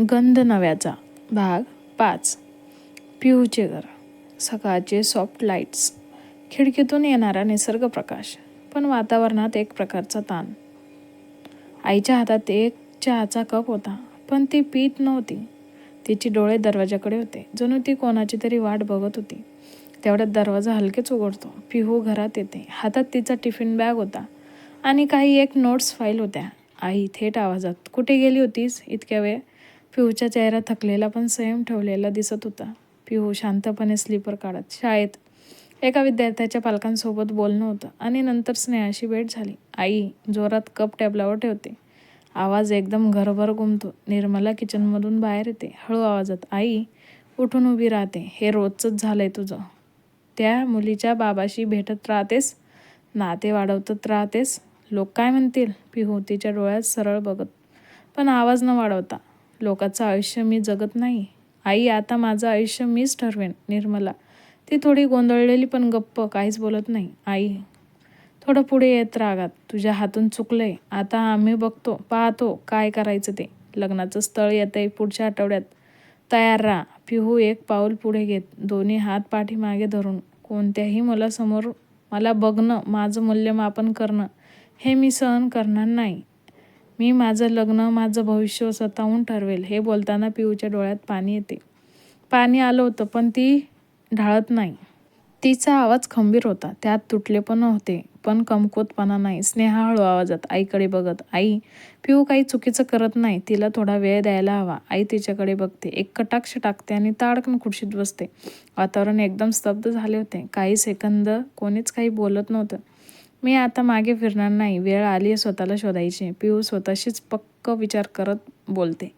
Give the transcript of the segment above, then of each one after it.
गंध नव्याचा. भाग पाच. पिऊचे घर. सकाळचे सॉफ्ट लाईट्स खिडकीतून येणारा निसर्ग प्रकाश. पण वातावरणात एक प्रकारचा ताण. आईच्या हातात एक चहाचा कप होता पण ती पीत नव्हती. तिची डोळे दरवाजाकडे होते. जणू ती कोणाची तरी वाट बघत होती. तेवढ्यात दरवाजा हलकेच उघडतो. पिहू घरात येते. हातात तिचा टिफिन बॅग होता आणि काही एक नोट्स फाईल होत्या. आई थेट आवाजात कुठे गेली होतीस? इतक्या वेळ पिहूच्या चेहरा थकलेला पण संयम ठेवलेला दिसत होता. पिहू शांतपणे स्लीपर काढत शाळेत एका विद्यार्थ्याच्या पालकांसोबत बोलणं होतं आणि नंतर स्नेहाशी भेट झाली. आई जोरात कप टेबलावर ठेवते. आवाज एकदम घरभर घुमतो. निर्मला किचनमधून बाहेर येते. हळू आवाजात आई उठून उभी राहते. हे रोजचंच झालंय तुझं. त्या मुलीच्या बाबाशी भेटत राहतेस? नाते वाढवतच राहतेस? लोक काय म्हणतील? पिहू तिच्या डोळ्यात सरळ बघत पण आवाज न वाढवता लोकाचं आयुष्य मी जगत नाही. आई आता माझं आयुष्य मीच ठरवेन निर्मला. ती थोडी गोंधळलेली पण गप्प काहीच बोलत नाही. आई थोडं पुढे येत रागात. तुझ्या हातून चुकलंय. आता आम्ही बघतो पाहतो काय करायचं ते. लग्नाचं स्थळ येतंय पुढच्या आठवड्यात. तयार राहा. पिहू एक पाऊल पुढे घेत दोन्ही हात पाठीमागे धरून. कोणत्याही मुलासमोर मला बघणं माझं मूल्यमापन करणं हे मी सहन करणार नाही. मी माझं लग्न माझं भविष्य स्वतःहून ठरवेल हे बोलताना पिऊच्या डोळ्यात पाणी येते. पाणी आलं होतं पण ती ढाळत नाही. तिचा आवाज खंबीर होता त्यात तुटले पण होते पण कमकुवतपणा नाही. स्नेहा हळू आवाजात आईकडे बघत आई पिऊ काही चुकीचं करत नाही तिला थोडा वेळ द्यायला हवा. आई तिच्याकडे बघते एक कटाक्ष टाकते आणि ताडकन खुर्शीत बसते. वातावरण एकदम स्तब्ध झाले होते. काही सेकंद कोणीच काही बोलत नव्हतं. मी आता मागे फिरणार नाही. वेळ आली आहे स्वतःला शोधायची. पिऊ स्वतःशीच पक्क विचार करत बोलते.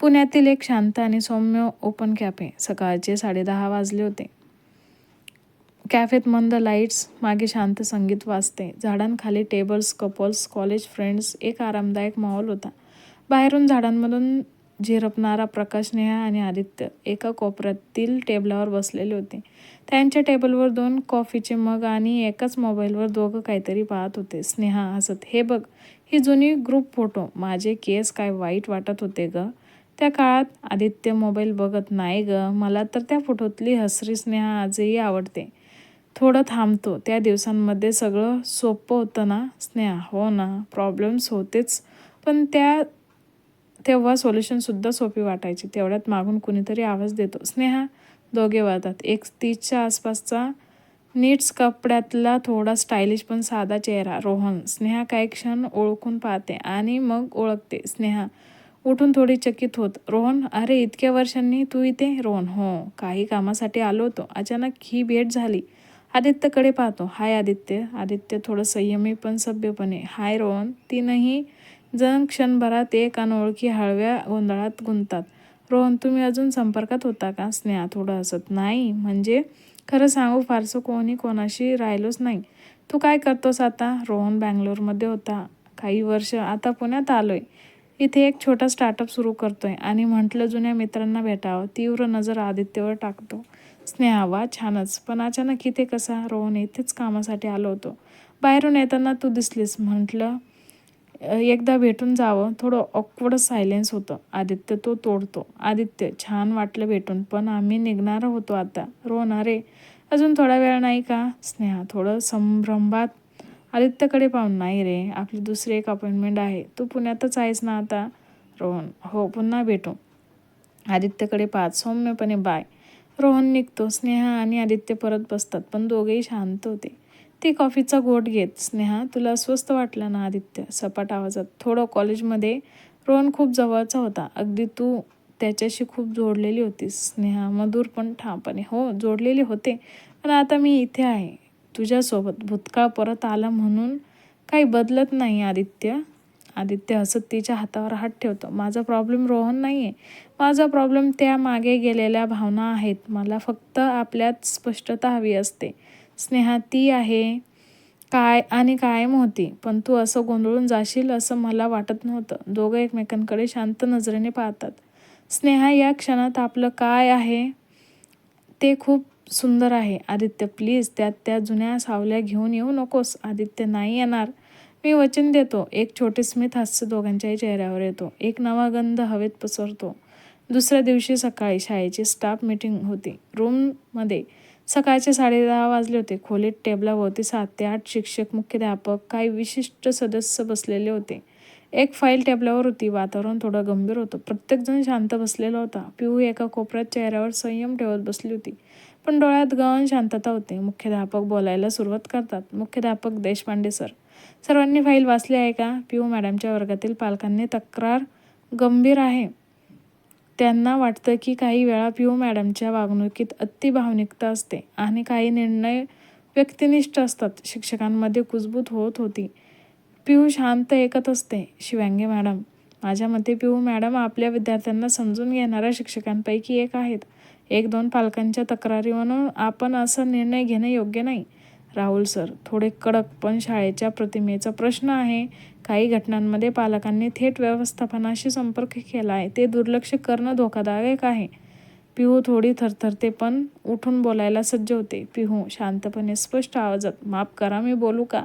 पुण्यातील एक शांत आणि सौम्य ओपन कॅफे सकाळचे साडेदहा वाजले होते. कॅफेत मंद लाईट्स मागे शांत संगीत वाजते. झाडांखाली टेबल्स कपल्स कॉलेज फ्रेंड्स एक आरामदायक माहोल होता. बाहेरून झाडांमधून झिरपणारा प्रकाश नेहा आणि आदित्य एका कोपऱ्यातील टेबलावर बसलेले होते. त्यांच्या टेबलवर दोन कॉफीचे मग आणि एकाच मोबाईलवर दोघं काहीतरी पाहत होते. स्नेहा हसत हे बघ ही जुनी ग्रुप फोटो माझे केस काय वाईट वाटत होते ग? त्या काळात आदित्य मोबाईल बघत नाही ग. मला तर त्या फोटोतली हसरी स्नेहा आजही आवडते. थोडं थांबतो त्या दिवसांमध्ये सगळं सोपं होतं ना स्नेहा? हो ना प्रॉब्लेम्स होतेच पण त्या तेव्हा सोल्युशनसुद्धा सोपी वाटायची. तेवढ्यात मागून कुणीतरी आवाज देतो. स्नेहा दोघे वाजतात एक तीसच्या आसपासचा नीट्स कपड्यातला थोडा स्टायलिश पण साधा चेहरा. रोहन स्नेहा काही क्षण ओळखून पाहते आणि मग ओळखते. स्नेहा उठून थोडी चकित होत. रोहन अरे इतक्या वर्षांनी तू इथे? रोहन हो काही कामासाठी आलो होतो. अचानक ही भेट झाली. आदित्यकडे पाहतो. हाय आदित्य. आदित्य थोडं संयमी पण सभ्यपणे. हाय रोहन. तीनही जण क्षणभरात एक अनोळखी हळव्या गोंधळात गुंतात रोहन तुम्ही अजून संपर्कात होता का? स्नेहा थोडं हसत. नाही म्हणजे? खरं सांगू फारसं कोणी कोणाशी राहिलोच नाही. तू काय करतोस आता? रोहन बँगलोरमध्ये होता. काही वर्ष आता पुण्यात आलोय. इथे एक छोटा स्टार्टअप सुरू करतोय आणि म्हटलं जुन्या मित्रांना भेटावं. तीव्र नजर आदित्यवर टाकतो. स्नेहा वा छानच. पण अचानक इथे कसा? रोहन इथेच कामासाठी आलो होतो. बाहेरून येताना तू दिसलीस म्हटलं. एकदा भेटून जावं. थोडं ऑकवर्ड सायलेन्स होतं. आदित्य तो तोडतो. आदित्य छान वाटलं भेटून पण आम्ही निघणार होतो आता. रोहन अरे अजून थोडा वेळ नाही का? स्नेहा थोडं संभ्रमात. आदित्यकडे पाहून नाही रे आपली दुसरी एक अपॉइंटमेंट आहे. तू पुण्यातच आहेस ना आता? रोहन हो पुन्हा भेटू. आदित्यकडे पाहत सौम्यपणे बाय रोहन निघतो. स्नेहा आणि आदित्य परत बसतात पण दोघेही शांत होते. ती कॉफीचा घोट घेत स्नेहा तुला स्वस्त वाटलं ना आदित्य सपाट आवाजात. थोडं कॉलेजमध्ये रोहन खूप जवळचा होता. अगदी तू त्याच्याशी खूप जोडलेली होतीस स्नेहा. मधुर पण ठामपणे. हो जोडलेले होते. पण आता मी इथे आहे. तुझ्यासोबत भूतकाळ परत आला म्हणून काही बदलत नाही आदित्य. आदित्य हसत तिच्या हातावर हात ठेवतो. माझा प्रॉब्लेम रोहन नाही आहे माझा प्रॉब्लेम त्या मागे गेलेल्या भावना आहेत. मला फक्त आपल्यात स्पष्टता हवी असते. स्नेहा ती आहे काय आणि कायम होती पण तू असं गोंधळून जाशील असं मला वाटत नव्हतं. दोघं एकमेकांकडे शांत नजरेने पाहतात. स्नेहा या क्षणात आपलं काय आहे? ते खूप सुंदर आहे. आदित्य प्लीज त्यात त्या जुन्या सावल्या घेऊन येऊ नकोस. आदित्य नाही येणार. मी वचन देतो. एक छोटे स्मित हास्य दोघांच्याही चेहऱ्यावर येतो. एक नवा गंध हवेत पसरतो. दुसऱ्या दिवशी सकाळी शाळेची स्टाफ मीटिंग होती. रूममध्ये सकाळचे साडेदहा वाजले होते. खोलीत टेबलावरती सात ते आठ शिक्षक मुख्याध्यापक काही विशिष्ट सदस्य बसलेले होते. एक फाईल टेबलावर होती. वातावरण थोडं गंभीर होतं. प्रत्येकजण शांत बसलेला होता. पिहू एका कोपऱ्यात चेहऱ्यावर संयम ठेवत बसली होती. पण डोळ्यात गहन शांतता होते. मुख्याध्यापक बोलायला सुरुवात करतात. मुख्याध्यापक देशपांडे सर. सर्वांनी फाईल वाचली आहे का? पिऊ मॅडमच्या वर्गातील पालकांनी तक्रार गंभीर आहे. त्यांना वाटतं की काही वेळा पिऊ मॅडमच्या वागणुकीत अति भावनिकता असते आणि काही निर्णय व्यक्तिनिष्ठ असतात. शिक्षकांमध्ये कुजबूज होत होती. पिऊ शांत ऐकत असते शिवांगे मॅडम. माझ्या मते पिऊ मॅडम आपल्या विद्यार्थ्यांना समजून घेणाऱ्या शिक्षकांपैकी एक आहेत. एक दोन पालकांच्या तक्रारी म्हणून आपण असा निर्णय घेणं योग्य नाही. राहुल सर थोडे कडक पण शाळेच्या प्रतिमेचा प्रश्न आहे. काही घटनांमध्ये पालकांनी थेट व्यवस्थापनाशी संपर्क केला आहे. ते दुर्लक्ष करणं धोकादायक आहे. पिहू थोडी थरथरते पण उठून बोलायला सज्ज होते. पिहू शांतपणे स्पष्ट आवाजात माफ करा मी बोलू का?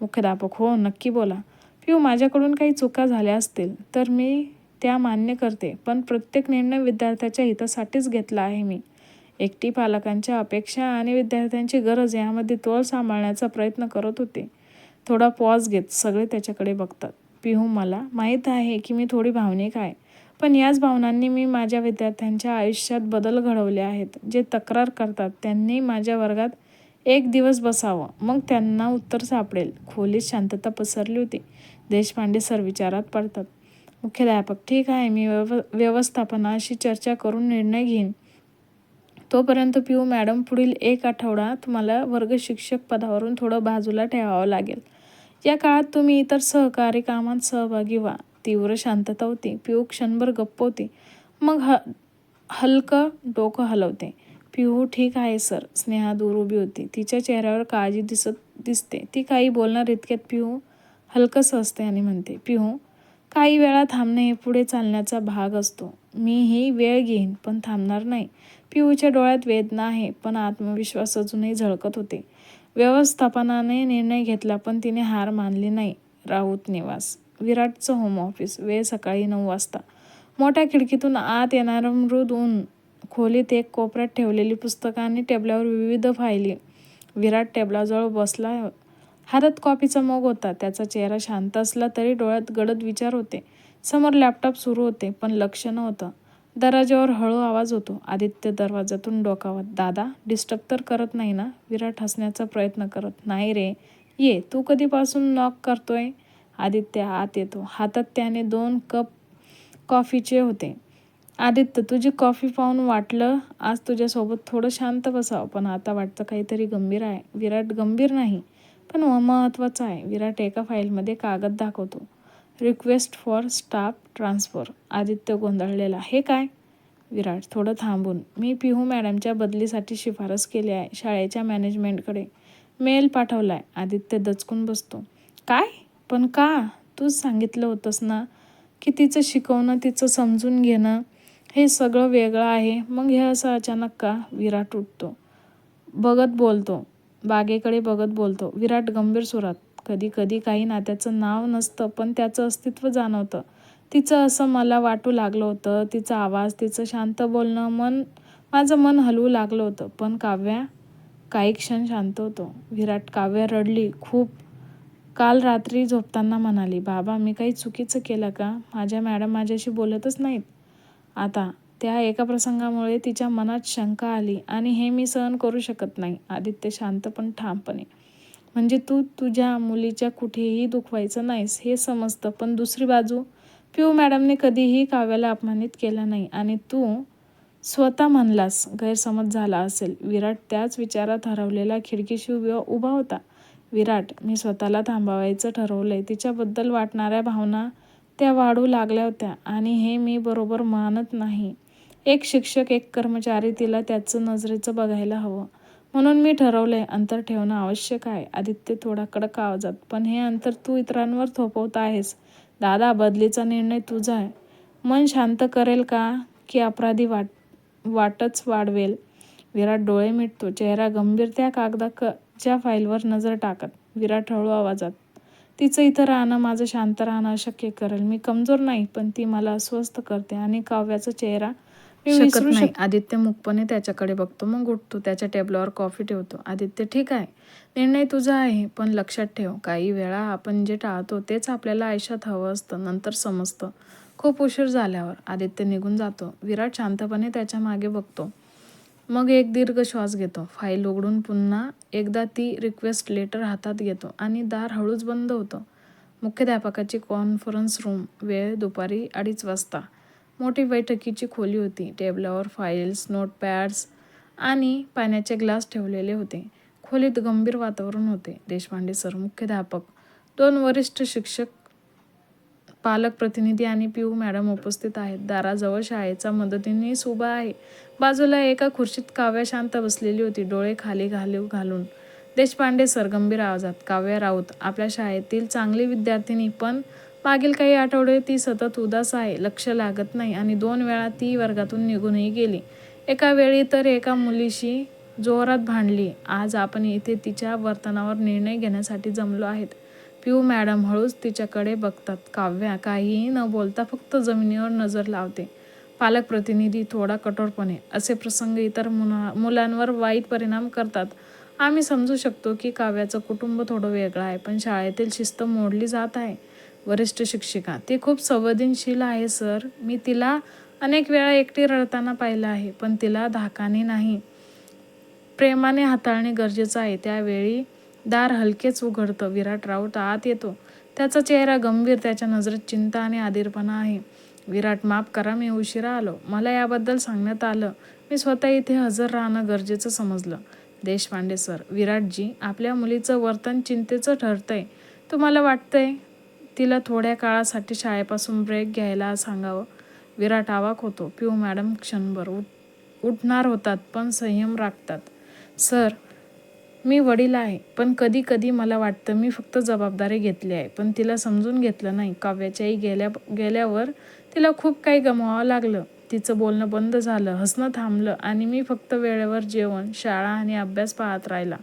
मुख्याध्यापक हो नक्की बोला. पिहू माझ्याकडून काही चुका झाल्या असतील तर मी त्या मान्य करते पण प्रत्येक निर्णय विद्यार्थ्याच्या हितासाठीच घेतला आहे मी. एकटी पालकांच्या अपेक्षा आणि विद्यार्थ्यांची गरज यामध्ये तोल सांभाळण्याचा प्रयत्न करत होते. थोडा पॉज घेत सगळे त्याच्याकडे बघतात. पिहू मला माहीत आहे की मी थोडी भावनिक आहे पण याच भावनांनी मी माझ्या विद्यार्थ्यांच्या आयुष्यात बदल घडवले आहेत जे तक्रार करतात त्यांनी माझ्या वर्गात एक दिवस बसावं मग त्यांना उत्तर सापडेल. खोलीत शांतता पसरली होती. देशपांडे सर विचारात पडतात. मुख्याध्यापक ठीक आहे मी व्यव व्यवस्थापनाशी चर्चा करून निर्णय घेईन. तोपर्यंत पिऊ मॅडम पुढील एक आठवडा तुम्हाला वर्ग शिक्षक पदावरून थोडं बाजूला ठेवावं लागेल. या काळात तुम्ही इतर सहकारी कामात सहभागी व्हा. तीव्र शांतता होती. पिऊ क्षणभर गप्प होती. मग ह हलकं डोकं हलवते. पिहू ठीक आहे सर. स्नेहा दूर उभी होती. तिच्या चेहऱ्यावर काळजी दिसत दिसते. ती काही बोलणार इतक्यात पिहू हलकंसं असते आणि म्हणते पिहू काही वेळा थांबणे हे पुढे चालण्याचा भाग असतो. मीही वेळ घेईन पण थांबणार नाही. पिऊच्या डोळ्यात वेदना आहे पण आत्मविश्वास अजूनही झळकत होते. व्यवस्थापनाने निर्णय घेतला पण तिने हार मानली नाही. राऊत निवास. विराटचं होम ऑफिस वेळ सकाळी नऊ वाजता. मोठ्या खिडकीतून आत येणारं मृद ऊन. खोलीत एक कोपऱ्यात ठेवलेली पुस्तकं आणि टेबलावर विविध फायली. विराट टेबलाजवळ बसला. हातात कॉफीचा मग होता. त्याचा चेहरा शांत असला तरी डोळ्यात गडद विचार होते. समोर लॅपटॉप सुरू होते पण लक्ष नव्हतं. दरवाज्यावर हळू आवाज होतो. आदित्य दरवाजातून डोकावत दादा डिस्टर्ब तर करत नाही ना? विराट हसण्याचा प्रयत्न करत नाही रे. ये तू कधीपासून नॉक करतोय? आदित्य आत येतो. हातात त्याने दोन कप कॉफीचे होते. आदित्य तुझी कॉफी पाहून वाटलं? आज तुझ्यासोबत थोडं शांत बसावं. पण आता वाटतं काहीतरी गंभीर आहे. विराट गंभीर नाही पण महत्त्वाचं आहे. विराट एका फाईलमध्ये कागद दाखवतो. Request for staff transfer. Aditya गोंधळलेला हे काय? विराट थोडं थांबून. मी पिहू मॅडमच्या बदलीसाठी शिफारस केली आहे शाळेच्या मॅनेजमेंटकडे. मेल पाठवला आहे आदित्य दचकून बसतो. काय? पण का? तूच सांगितलं होतंस ना? की तिचं शिकवणं तिचं समजून घेणं हे सगळं वेगळं आहे. मग हे असं अचानक का? विराट उठतो. बघत बोलतो. बागेकडे बघत बोलतो. विराट गंभीर सुरात कधी कधी काही नात्याचं नाव नसतं पण त्याचं अस्तित्व जाणवतं. तिचं असं मला वाटू लागलं होतं तिचा आवाज तिचं शांत बोलणं मन माझं मन हलवू लागलं होतं पण काव्या काही क्षण शांत होतो. विराट काव्या रडली खूप. काल रात्री झोपताना म्हणाली बाबा मी काही चुकीचं केलं का? माझ्या मॅडम माझ्याशी बोलतच नाहीत. आता त्या एका प्रसंगामुळे तिच्या मनात शंका आली आणि हे मी सहन करू शकत नाही. आदित्य शांत पण ठामपणे. म्हणजे तू तुझ्या मुलीच्या कुठेही दुखवायचं नाहीस हे समजतं. पण दुसरी बाजू पिऊ मॅडमने कधीही काव्याला अपमानित केलं नाही. आणि तू स्वतः म्हणलास गैरसमज झाला असेल. विराट त्याच विचारात हरवलेला खिडकीशी उभा उभा होता. विराट मी स्वतःला थांबवायचं ठरवलंय. तिच्याबद्दल वाटणाऱ्या भावना त्या वाढू लागल्या होत्या. आणि हे मी बरोबर मानत नाही. एक शिक्षक एक कर्मचारी तिला त्याचं नजरेचं बघायला हवं. म्हणून मी ठरवलंय अंतर ठेवणं आवश्यक आहे. आदित्य थोडा कडक आवाजात पण हे अंतर तू इतरांवर थोपवत आहेस. दादा बदलीचा निर्णय तुझा आहे. मन शांत करेल का? की अपराधी वाट वाटच वाढवेल. विराट डोळे मिटतो. चेहरा गंभीर त्या कागदाच्या फाईलवर नजर टाकत. विराट हळू आवाजात तिचं इथं राहणं माझं शांत राहणं अशक्य करेल. मी कमजोर नाही पण ती मला अस्वस्थ करते आणि काव्याचा चेहरा मी शकत विसरू नाही. शक आदित्य मुकपणे त्याच्याकडे बघतो मग उठतो त्याच्या टेबलावर कॉफी ठेवतो. आदित्य ठीक आहे निर्णय तुझा आहे पण लक्षात ठेव काही वेळा आपण जे टाळतो तेच आपल्याला आयुष्यात हवं असतं नंतर समजतं. खूप उशीर झाल्यावर. आदित्य निघून जातो. विराट शांतपणे त्याच्यामागे बघतो. मग एक दीर्घ श्वास घेतो. फाईल उघडून पुन्हा एकदा ती रिक्वेस्ट लेटर हातात घेतो आणि दार हळूच बंद होतं. मुख्याध्यापकाची कॉन्फरन्स रूम वेळ दुपारी अडीच वाजता. मोठी बैठकीची खोली होती. टेबलावर फाईल्स नोटपॅड्स आणि पाण्याचे ग्लास ठेवलेले होते. खोलीत गंभीर वातावरण होते. देशपांडे सर मुख्याध्यापक दोन वरिष्ठ शिक्षक पालक प्रतिनिधी आणि पीयू मॅडम उपस्थित आहेत. दाराजवळ शाळेचा मदतीने उभा आहे. बाजूला एका खुर्चीत काव्या शांत बसलेली होती. डोळे खाली घालू घालून. देशपांडे सर गंभीर आवाजात काव्या राऊत आपल्या शाळेतील चांगली विद्यार्थिनी पण मागील काही आठवडे ती सतत उदास आहे लक्ष लागत नाही आणि दोन वेळा ती वर्गातून निघूनही गेली. एका वेळी तर एका मुलीशी जोरात भांडली. आज आपण इथे तिच्या वर्तनावर निर्णय घेण्यासाठी जमलो आहेत. पिऊ मॅडम हळूच तिच्याकडे बघतात. काव्या काहीही न बोलता फक्त जमिनीवर नजर लावते. पालक प्रतिनिधी थोडा कठोरपणे असे प्रसंग इतर मुला मुलांवर वाईट परिणाम करतात. आम्ही समजू शकतो की काव्याचं कुटुंब थोडं वेगळं आहे पण शाळेतील शिस्त मोडली जात आहे. वरिष्ठ शिक्षिका. ती खूप संवेदनशील आहे सर. मी तिला अनेक वेळा एकटी रडताना पाहिलं आहे पण तिला धाकाने नाही. प्रेमाने हाताळणे गरजेचं आहे. त्यावेळी दार हलकेच उघडतं. विराट राऊत आत येतो. त्याचा चेहरा गंभीर त्याच्या नजरेत चिंता आणि आधीरपणा आहे. विराट माफ करा मी उशिरा आलो. मला याबद्दल सांगण्यात आलं. मी स्वतः इथे हजर राहणं गरजेचं समजलं. देशपांडे सर. विराटजी आपल्या मुलीचं वर्तन चिंतेचं ठरतंय. तुम्हाला वाटतंय तिला थोड्या काळासाठी शाळेपासून ब्रेक घ्यायला सांगावं. विराट आवाक होतो. पिऊ मॅडम क्षणभर उठ उठणार होतात पण संयम राखतात. सर मी वडील आहे पण कधी कधी मला वाटतं मी फक्त जबाबदारी घेतली आहे पण तिला समजून घेतलं नाही. काव्याच्याही गेल्या गेल्यावर तिला खूप काही गमवावं लागलं. तिचं बोलणं बंद झालं हसणं थांबलं आणि मी फक्त वेळेवर जेवण शाळा आणि अभ्यास पाहत राहिला.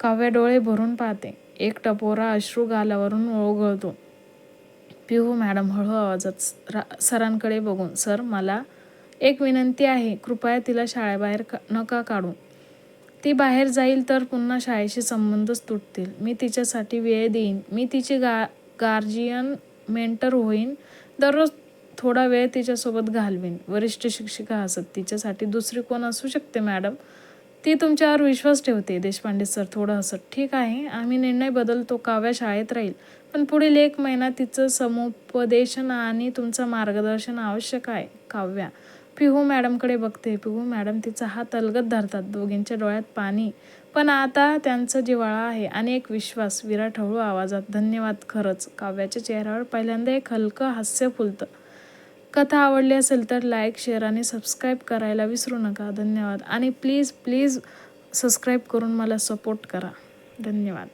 काव्या डोळे भरून पाहते. एक टपोरा अश्रू गालावरून ओघळतो. पिहू मॅडम हळू आवाजात रा- सरांकडे बघून सर मला एक विनंती आहे कृपया तिला शाळेबाहेर का नका काढू. ती बाहेर जाईल तर पुन्हा शाळेशी संबंधच तुटतील. मी तिच्यासाठी वेळ देईन. मी तिची गा गार्जियन मेंटर होईन. दररोज थोडा वेळ तिच्यासोबत घालवीन. वरिष्ठ शिक्षिका हसत तिच्यासाठी दुसरी कोण असू शकते मॅडम? ती तुमच्यावर विश्वास ठेवते देशपांडे सर थोडं हसत ठीक आहे आम्ही निर्णय बदलतो काव्या शाळेत राहील. पण पुढील एक महिना तिचं समुपदेशन आणि तुमचं मार्गदर्शन आवश्यक आहे काव्या. पिहू मॅडमकडे बघते पिहू मॅडम तिचा हात अलगत धरतात दोघींच्या डोळ्यात पाणी. पण आता त्यांचं जिव्हाळा आहे आणि एक विश्वास विराट हळू आवाजात धन्यवाद खरंच. काव्याच्या चेहऱ्यावर पहिल्यांदा एक हलकं हास्य फुलतं. कथा आवडली असेल तर लाईक शेअर आणि सबस्क्राईब करायला विसरू नका. धन्यवाद. आणि प्लीज प्लीज सबस्क्राईब करून मला सपोर्ट करा. धन्यवाद.